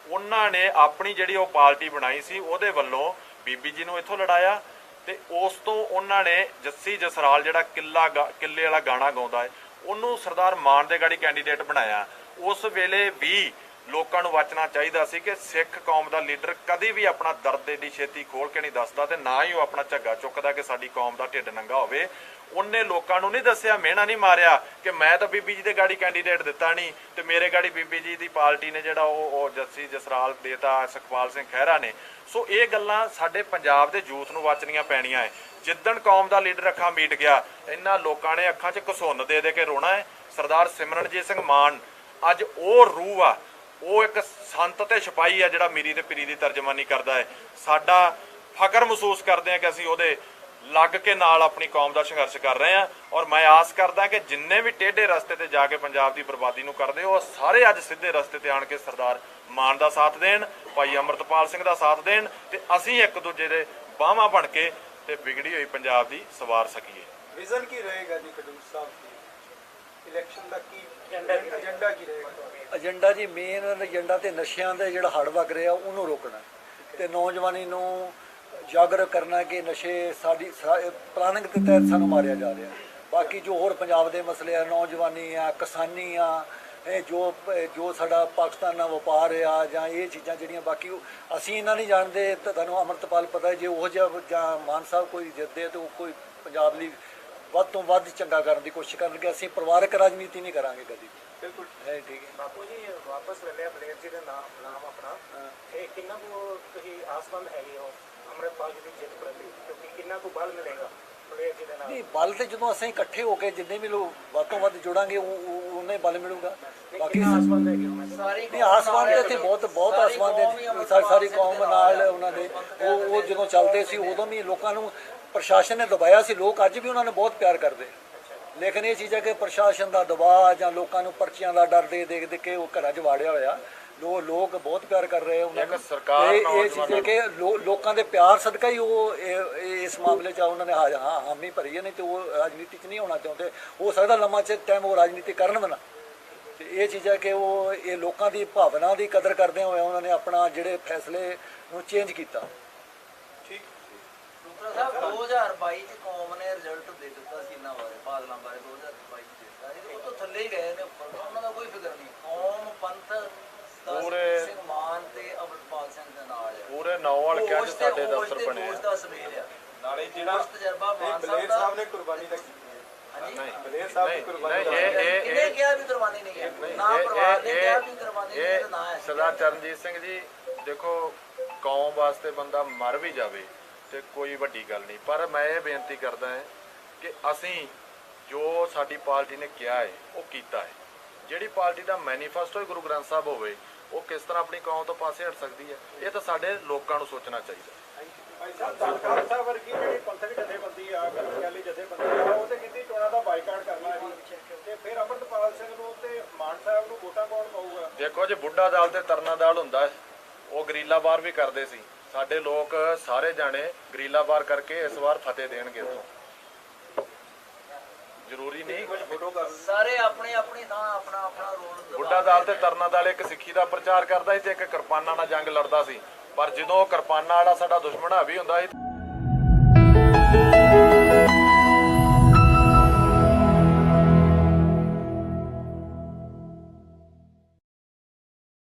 ਉਹਨਾਂ ਨੇ ਆਪਣੀ ਜਿਹੜੀ ਉਹ ਪਾਰਟੀ ਬਣਾਈ ਸੀ, ਉਹਦੇ ਵੱਲੋਂ ਬੀਬੀ ਜੀ ਨੂੰ ਇੱਥੋਂ ਲੜਾਇਆ ਤੇ ਉਸ ਤੋਂ ਉਹਨਾਂ ਨੇ ਜੱਸੀ ਜਸਰਾਲ ਜਿਹੜਾ ਕਿੱਲਾ ਗਾ- ਕਿੱਲੇ ਵਾਲਾ ਗਾਣਾ ਗਾਉਂਦਾ ਹੈ, ਉਹਨੂੰ ਸਰਦਾਰ ਮਾਨ ਦੇ ਗਾੜੀ ਕੈਂਡੀਡੇਟ ਬਣਾਇਆ। ਉਸ ਵੇਲੇ ਵੀ ਲੋਕਾਂ ਨੂੰ ਵਾਚਣਾ ਚਾਹੀਦਾ ਸੀ ਕਿ ਸਿੱਖ ਕੌਮ ਦਾ ਲੀਡਰ ਕਦੇ ਵੀ ਆਪਣਾ ਦਰਦ ਏਡੀ ਛੇਤੀ ਖੋਲ ਕੇ ਨਹੀਂ ਦੱਸਦਾ ਤੇ ਨਾ ਹੀ ਉਹ ਆਪਣਾ ਝੱਗਾ ਚੁੱਕਦਾ ਕਿ ਸਾਡੀ ਕੌਮ ਦਾ ਢਿੱਡ ਨੰਗਾ ਹੋਵੇ। ਉਹਨੇ ਲੋਕਾਂ ਨੂੰ ਨਹੀਂ ਦੱਸਿਆ, ਮਿਹਣਾ ਨਹੀਂ ਮਾਰਿਆ ਕਿ ਮੈਂ ਤਾਂ ਬੀਬੀ ਜੀ ਦੇ ਗਾੜੀ ਕੈਂਡੀਡੇਟ ਦਿੱਤਾ ਨਹੀਂ ਤੇ ਮੇਰੇ ਗਾੜੀ ਬੀਬੀ ਜੀ ਦੀ ਪਾਰਟੀ ਨੇ ਜਿਹੜਾ ਉਹ ਉਹ ਜੱਸੀ ਜਸਰਾਲ ਦੇਤਾ, ਸੁਖਪਾਲ ਸਿੰਘ ਖਹਿਰਾ ਨੇ। ਸੋ ਇਹ ਗੱਲਾਂ ਸਾਡੇ ਪੰਜਾਬ ਦੇ ਯੂਥ ਨੂੰ ਵਾਚਣੀਆਂ ਪੈਣੀਆਂ ਹੈ ਜਿੱਦਣ ਕੌਮ ਦਾ ਲੀਡਰ ਅੱਖਾਂ ਮੀਟ ਗਿਆ, ਇਹਨਾਂ ਲੋਕਾਂ ਨੇ ਅੱਖਾਂ 'ਚ ਘਸੁੰਨ ਦੇ ਦੇ ਕੇ ਰੋਣਾ ਹੈ ਸਰਦਾਰ ਸਿਮਰਨਜੀਤ ਸਿੰਘ ਮਾਨ, ਅੱਜ ਉਹ ਰੂਹ ਆ ਉਹ ਇੱਕ ਸੰਤ ਤੇ ਸਿਪਾਹੀ ਆ ਜਿਹੜਾ ਮੀਰੀ ਤੇ ਪੀਰੀ ਦੀ ਤਰਜਮਾਨੀ ਕਰਦਾ ਹੈ। ਸਾਡਾ ਫਖਰ ਮਹਿਸੂਸ ਕਰਦੇ ਆ ਕਿ ਅਸੀਂ ਉਹਦੇ ਲੱਗ ਕੇ ਨਾਲ ਆਪਣੀ ਕੌਮ ਦਾ ਸੰਘਰਸ਼ ਕਰ ਰਹੇ ਆ ਔਰ ਮੈਂ ਆਸ ਕਰਦਾ ਕਿ ਜਿੰਨੇ ਵੀ ਟੇਢੇ ਰਸਤੇ ਤੇ ਜਾ ਕੇ ਪੰਜਾਬ ਦੀ ਬਰਬਾਦੀ ਨੂੰ ਕਰਦੇ ਉਹ ਸਾਰੇ ਅੱਜ ਸਿੱਧੇ ਰਸਤੇ ਤੇ ਆਣ ਕੇ ਸਰਦਾਰ ਮਾਨ ਦਾ ਸਾਥ ਦੇਣ, ਭਾਈ ਅਮਰਤਪਾਲ ਸਿੰਘ ਦਾ ਸਾਥ ਦੇਣ ਤੇ ਅਸੀਂ ਇੱਕ ਦੂਜੇ ਦੇ ਬਾਹਾਂ ਬਣ ਕੇ ਤੇ ਵਿਗੜੀ ਹੋਈ ਪੰਜਾਬ ਦੀ ਸਵਾਰ ਸਕੀਏ। ਵਿਜ਼ਨ ਕੀ ਰਹੇਗਾ ਜੀ ਖਡੂਰ ਸਾਹਿਬ ਇਲੈਕਸ਼ਨ ਦਾ ਕੀ ਏਜੰਡਾ ਕੀ ਰਹੇਗਾ? ਏਜੰਡਾ ਜੀ ਮੇਨ ਏਜੰਡਾ ਤੇ ਨਸ਼ਿਆਂ ਦਾ ਜਿਹੜਾ ਹੜ ਵਗ ਰਿਹਾ ਉਹਨੂੰ ਰੋਕਣਾ ਤੇ ਨੌਜਵਾਨੀ ਨੂੰ ਜਾਗਰੂਕ ਕਰਨਾ ਕਿ ਨਸ਼ੇ ਸਾਡੀ ਪਲਾਨਿੰਗ ਦੇ ਤਹਿਤ ਸਾਨੂੰ ਮਾਰਿਆ ਜਾ ਰਿਹਾ ਬਾਕੀ ਜੋ ਹੋਰ ਪੰਜਾਬ ਦੇ ਮਸਲੇ ਆ ਨੌਜਵਾਨੀ ਆ ਕਿਸਾਨੀ ਆ ਇਹ ਜੋ ਜੋ ਸਾਡਾ ਪਾਕਿਸਤਾਨ ਨਾਲ ਵਪਾਰ ਆ ਜਾਂ ਇਹ ਚੀਜ਼ਾਂ ਜਿਹੜੀਆਂ ਬਾਕੀ ਅਸੀਂ ਇਹਨਾਂ ਨਹੀਂ ਜਾਣਦੇ ਤੁਹਾਨੂੰ ਅਮਰਤਪਾਲ ਪਤਾ ਜੇ ਉਹ ਜਿਹਾ ਜਾਂ ਮਾਨ ਸਾਹਿਬ ਕੋਈ ਜਿੱਤਦੇ ਤਾਂ ਉਹ ਕੋਈ ਪੰਜਾਬ ਲਈ ਵੱਧ ਤੋਂ ਵੱਧ ਚੰਗਾ ਕਰਨ ਦੀ ਕੋਸ਼ਿਸ਼ ਕਰਨਗੇ ਅਸੀਂ ਪਰਿਵਾਰਕ ਰਾਜਨੀਤੀ ਨਹੀਂ ਕਰਾਂਗੇ ਕਦੀ। ਬਿਲਕੁਲ। ਹੈ ਠੀਕ ਹੈ। ਬਾਪੂ ਜੀ ਵਾਪਸ ਲੈ ਲਿਆ ਬਲੇਰ ਜੀ ਦਾ ਨਾਮ ਨਾਮ ਆਪਣਾ। ਇਹ ਕਿੰਨਾ ਕੁ ਤੁਸੀਂ ਆਸਵੰਦ ਹੈਗੇ ਹੋ ਅੰਮ੍ਰਿਤਪਾਲ ਜੀ ਦੀ ਜਿੱਤ ਪ੍ਰਤੀ ਕਿਉਂਕਿ ਕਿੰਨਾ ਕੁ ਬਲ ਮਿਲੇਗਾ ਬਲੇਰ ਜੀ ਦੇ ਨਾਲ? ਨਹੀਂ ਬਲ ਤੇ ਜਦੋਂ ਅਸੀਂ ਇਕੱਠੇ ਹੋ ਕੇ ਜਿੰਨੇ ਵੀ ਲੋਕ ਵੱਧ ਤੋਂ ਵੱਧ ਜੁੜਾਂਗੇ ਉਹ ਉਹਨੇ ਬਲ ਮਿਲੂਗਾ। ਬਾਕੀ ਆਸਵੰਦ ਹੈਗੇ ਹੋ? ਮੈਂ ਸਾਰੀ ਨਹੀਂ ਆਸਮਾਨ ਦੇ ਇੱਥੇ ਬਹੁਤ ਬਹੁਤ ਆਸਮਾਨ ਦੇ ਸਾਰੀ ਸਾਰੀ ਕੌਮ ਨਾਲ ਉਹਨਾਂ ਦੇ। ਉਹ ਉਹ ਜਦੋਂ ਚੱਲਦੇ ਸੀ ਉਦੋਂ ਵੀ ਲੋਕਾਂ ਨੂੰ ਪ੍ਰਸ਼ਾਸਨ ਨੇ ਦਬਾਇਆ ਸੀ ਲੋਕ ਅੱਜ ਵੀ ਉਹਨਾਂ ਨੂੰ ਬਹੁਤ ਪਿਆਰ ਕਰਦੇ। ਲੇਕਿਨ ਇਹ ਚੀਜ਼ ਹੈ ਕਿ ਪ੍ਰਸ਼ਾਸਨ ਦਾ ਦਬਾਅ ਜਾਂ ਲੋਕਾਂ ਨੂੰ ਪਰਚੀਆਂ ਦਾ ਡਰ ਦੇ ਦੇ ਦੇ ਕੇ ਉਹ ਘਰਾਂ 'ਚ ਵਾੜਿਆ ਹੋਇਆ। ਲੋ ਲੋਕ ਬਹੁਤ ਪਿਆਰ ਕਰ ਰਹੇ ਉਹਨਾਂ ਨੂੰ। ਸਰਕਾਰ ਇਹ ਚੀਜ਼ ਹੈ ਕਿ ਲੋਕਾਂ ਦੇ ਪਿਆਰ ਸਦਕਾ ਹੀ ਉਹ ਇਸ ਮਾਮਲੇ 'ਚ ਉਹਨਾਂ ਨੇ ਹਾਂ ਹਾਂ ਹਾਮੀ ਭਰੀ ਹੈ ਨਹੀਂ ਤੇ ਉਹ ਰਾਜਨੀਤੀ 'ਚ ਨਹੀਂ ਹੋਣਾ ਚਾਹੁੰਦੇ। ਹੋ ਸਕਦਾ ਲੰਮਾ ਚਿਰ ਟਾਈਮ ਉਹ ਰਾਜਨੀਤੀ ਕਰਨ ਨਾ। ਤੇ ਇਹ ਚੀਜ਼ ਹੈ ਕਿ ਉਹ ਇਹ ਲੋਕਾਂ ਦੀ ਭਾਵਨਾ ਦੀ ਕਦਰ ਕਰਦੇ ਹੋਏ ਉਹਨਾਂ ਨੇ ਆਪਣਾ ਜਿਹੜੇ ਫੈਸਲੇ ਨੂੰ ਚੇਂਜ ਕੀਤਾ। ਸਾਹਿਬ 2022 ਚ ਕੌਮ ਨੇ ਰਿਜ਼ਲਟ ਦੇ ਦਿੱਤਾ ਸੀ ਇਹਨਾਂ ਬਾਰੇ ਬਾਦਲਾਂ ਬਾਰੇ 2022 ਚ ਦਿੱਤਾ ਸੀ ਉਹ ਤੋਂ ਥੱਲੇ ਹੀ ਗਏ ਨੇ ਉੱਪਰ ਉਹਨਾਂ ਦਾ ਕੋਈ ਫਿਕਰ ਨਹੀਂ। ਕੌਮ ਪੰਥ ਦਸ ਪੂਰੇ- ਸਿੰਘ ਮਾਨ ਤੇ ਅਮਰਪਾਲ ਸਿੰਘ ਦੇ ਨਾਲ ਹੈ ਪੂਰੇ ਨੌ ਹਲਕਿਆਂ 'ਚ ਹੋਸ਼ ਤੇ ਸਾਡੇ ਹੋਸ਼ ਦਫ਼ਤਰ ਤੇ ਬਣੇ ਆ। ਹੋਸ਼ ਦਾ ਸਮੇਲ ਆ। ਨਾਲੇ ਹੋਸ਼ ਤਜਰਬਾ ਮਾਨ ਬਲੇਰ ਸਾਹਿਬ ਦਾ ਸਾਹਿਬ ਨੇ ਕੁਰਬਾਨੀ ਤਾਂ ਕੀਤੀ ਹੈ ਹਾਂਜੀ? ਨਹੀਂ ਬਲੇਰ ਸਾਹਿਬ ਦੀ ਨਹੀਂ ਕੁਰਬਾਨੀ ਨਹੀਂ, ਇਹ ਇਹ ਕਿਹਨੇ ਇਹ ਕਿਹਾ ਵੀ ਕੁਰਬਾਨੀ ਨਹੀਂ ਹੈ? ਨਾ ਇਹ- ਪਰਿਵਾਰ ਨੇ ਇਹ- ਕਿਹਾ ਵੀ ਕੁਰਬਾਨੀ ਨਹੀਂ ਹੈ ਇਹ ਤੇ ਨਾ ਹੈ ਸਰਦਾਰ ਚਰਨਜੀਤ ਸਿੰਘ ਜੀ ਦੇਖੋ ਕੌਮ ਵਾਸਤੇ ਬੰਦਾ ਮਰ ਵੀ ਜਾਵੇ ਤੇ ਕੋਈ ਵੱਡੀ ਗੱਲ ਨਹੀਂ। ਪਰ ਮੈਂ ਇਹ ਬੇਨਤੀ ਕਰਦਾ ਹਾਂ ਕਿ ਅਸੀਂ ਜੋ ਸਾਡੀ ਪਾਰਟੀ ਨੇ ਕਿਹਾ ਹੈ ਉਹ ਕੀਤਾ ਹੈ। ਜਿਹੜੀ ਪਾਰਟੀ ਦਾ ਮੈਨੀਫੈਸਟੋ ਗੁਰੂ ਗ੍ਰੰਥ ਸਾਹਿਬ ਹੋਵੇ ਉਹ ਕਿਸ ਤਰ੍ਹਾਂ ਆਪਣੀ ਕੌਮ ਤੋਂ ਪਾਸੇ ਹਟ ਸਕਦੀ ਹੈ ਇਹ ਤਾਂ ਸਾਡੇ ਲੋਕਾਂ ਨੂੰ ਸੋਚਣਾ ਚਾਹੀਦਾ। ਭਾਈ ਸਾਹਿਬ ਖਾਲਸਾ ਵਰਗੀ ਜਿਹੜੀ ਪੰਥਕ ਜਥੇਬੰਦੀ ਆ ਕਰਮਚਾਰੀ ਜਥੇਬੰਦੀ ਆ ਉਹ ਤੇ ਕਿੰਨੀ ਚੋਣਾਂ ਦਾ ਬਾਈਕਾਟ ਕਰਨਾ ਜੀ। ਤੇ ਫਿਰ ਅਮਰਤਪਾਲ ਸਿੰਘ ਨੂੰ ਤੇ ਮਾਨ ਸਾਹਿਬ ਨੂੰ ਵੋਟਾਂ ਕੌਣ ਪਾਊਗਾ? ਦੇਖੋ ਜੇ ਬੁੱਢਾ ਦਾਲ ਤੇ ਤਰਨਾ ਦਾਲ ਹੁੰਦਾ ਉਹ ਗਰੀਲਾ ਬਾਰ ਵੀ ਕਰਦੇ ਸੀ। ਸਾਡੇ ਲੋਕ ਸਾਰੇ ਜਾਣੇ ਗਰੀਲਾ ਬਾਰ ਕਰਕੇ ਇਸ ਵਾਰ ਫਤਿਹ ਦੇਣਗੇ ਤੋਂ ਜ਼ਰੂਰੀ ਨਹੀਂ। ਸਾਰੇ ਆਪਣੇ ਆਪਣੀ ਥਾਂ ਆਪਣਾ ਆਪਣਾ ਰੋਲ ਬੁੱਢਾ ਦਾਲ ਤੇ ਤਰਨਾ ਦਾਲ ਇੱਕ ਸਿੱਖੀ ਦਾ ਪ੍ਰਚਾਰ ਕਰਦਾ ਸੀ ਤੇ ਇੱਕ ਕਿਰਪਾਨਾਂ ਨਾਲ ਜੰਗ ਲੜਦਾ ਸੀ। ਪਰ ਜਦੋਂ ਉਹ ਕਿਰਪਾਨਾਂ ਵਾਲਾ ਸਾਡਾ ਦੁਸ਼ਮਣ ਹਾਵੀ ਹੁੰਦਾ ਸੀ